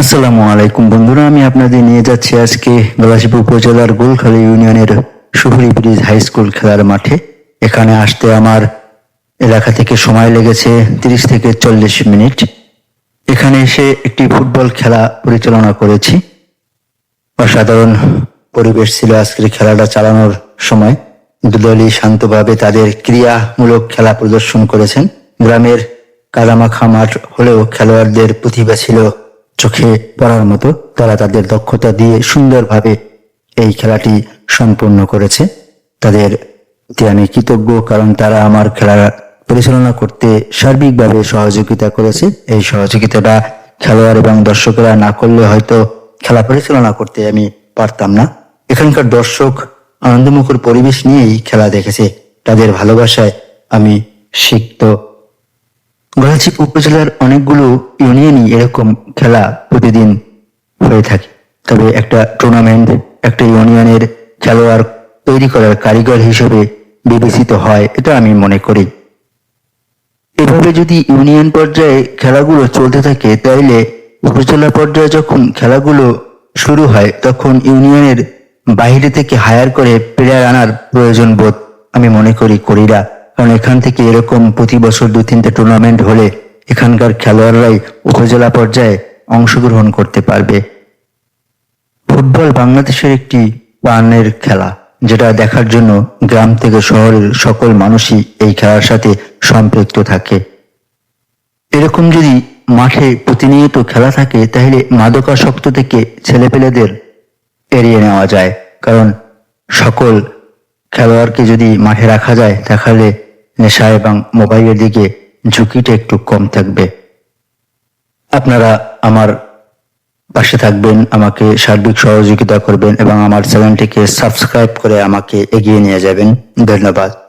আসসালামু আলাইকুম বন্ধুরা, আমি আপনাদের নিয়ে যাচ্ছি আজকে গলাচিপুর উপজেলার গোলখালী ইউনিয়নের সুহরি ব্রিজ হাই স্কুল খেলার মাঠে। এখানে আসতে আমার এলাকা থেকে সময় লেগেছে তিরিশ থেকে চল্লিশ মিনিট। এখানে এসে একটি ফুটবল খেলা পরিচালনা করেছি। অসাধারণ পরিবেশ ছিল আজকের খেলাটা চালানোর সময়। দুদলই শান্তভাবে তাদের ক্রিয়ামূলক খেলা প্রদর্শন করেছেন। গ্রামের কাদামাখা মাঠ হলেও খেলোয়াড়দের প্রতিভা ছিল চোখে পড়ার মতো তারা তাদের দক্ষতা দিয়ে সুন্দরভাবে এই খেলাটি সম্পূর্ণ করেছে। তাদের আমি কৃতজ্ঞ, কারণ তারা আমার খেলা পরিচালনা করতে সার্বিকভাবে সহযোগিতা করেছে। এই সহযোগিতাটা খেলোয়াড় এবং দর্শকরা না করলে হয়তো খেলা পরিচালনা করতে আমি পারতাম না। এখানকার দর্শক আনন্দমুখর পরিবেশ নিয়েই খেলা দেখেছে। তাদের ভালোবাসায় আমি সিক্ত গলাচিপ উপজেলার অনেকগুলো ইউনিয়নই এরকম খেলা প্রতিদিন হয়ে থাকে। তবে একটা টুর্নামেন্ট একটা ইউনিয়নের খেলোয়াড় তৈরি করার কারিগর হিসেবে বিবেচিত হয়, এটা আমি মনে করি। এভাবে যদি ইউনিয়ন পর্যায়ে খেলাগুলো চলতে থাকে, তাইলে উপজেলা পর্যায়ে যখন খেলাগুলো শুরু হয়, তখন ইউনিয়নের বাইরে থেকে হায়ার করে প্লেয়ার আনার প্রয়োজন বোধ আমি মনে করি করি না কারণ এখান থেকে এরকম প্রতি বছর দু তিনটে টুর্নামেন্ট হলে এখানকার খেলোয়াড়রাই উপজেলা পর্যায়ে অংশগ্রহণ করতে পারবে। ফুটবল বাংলাদেশের একটি প্রাণের খেলা, যেটা দেখার জন্য গ্রাম থেকে শহরের সকল মানুষই এই খেলার সাথে সম্পৃক্ত থাকে। এরকম যদি মাঠে প্রতিনিয়ত খেলা থাকে, তাহলে মাদকাসক্ত থেকে ছেলেপেলেদের এড়িয়ে নেওয়া যায়। কারণ সকল খেলোয়াড়কে যদি মাঠে রাখা যায় তাহলে নেশা এবং মোবাইলের দিকে ঝুঁকিটা একটু কম থাকবে। আপনারা আমার পাশে থাকবেন, আমাকে সার্বিক সহযোগিতা করবেন এবং আমার চ্যানেলটিকে সাবস্ক্রাইব করে আমাকে এগিয়ে নিয়ে যাবেন। ধন্যবাদ।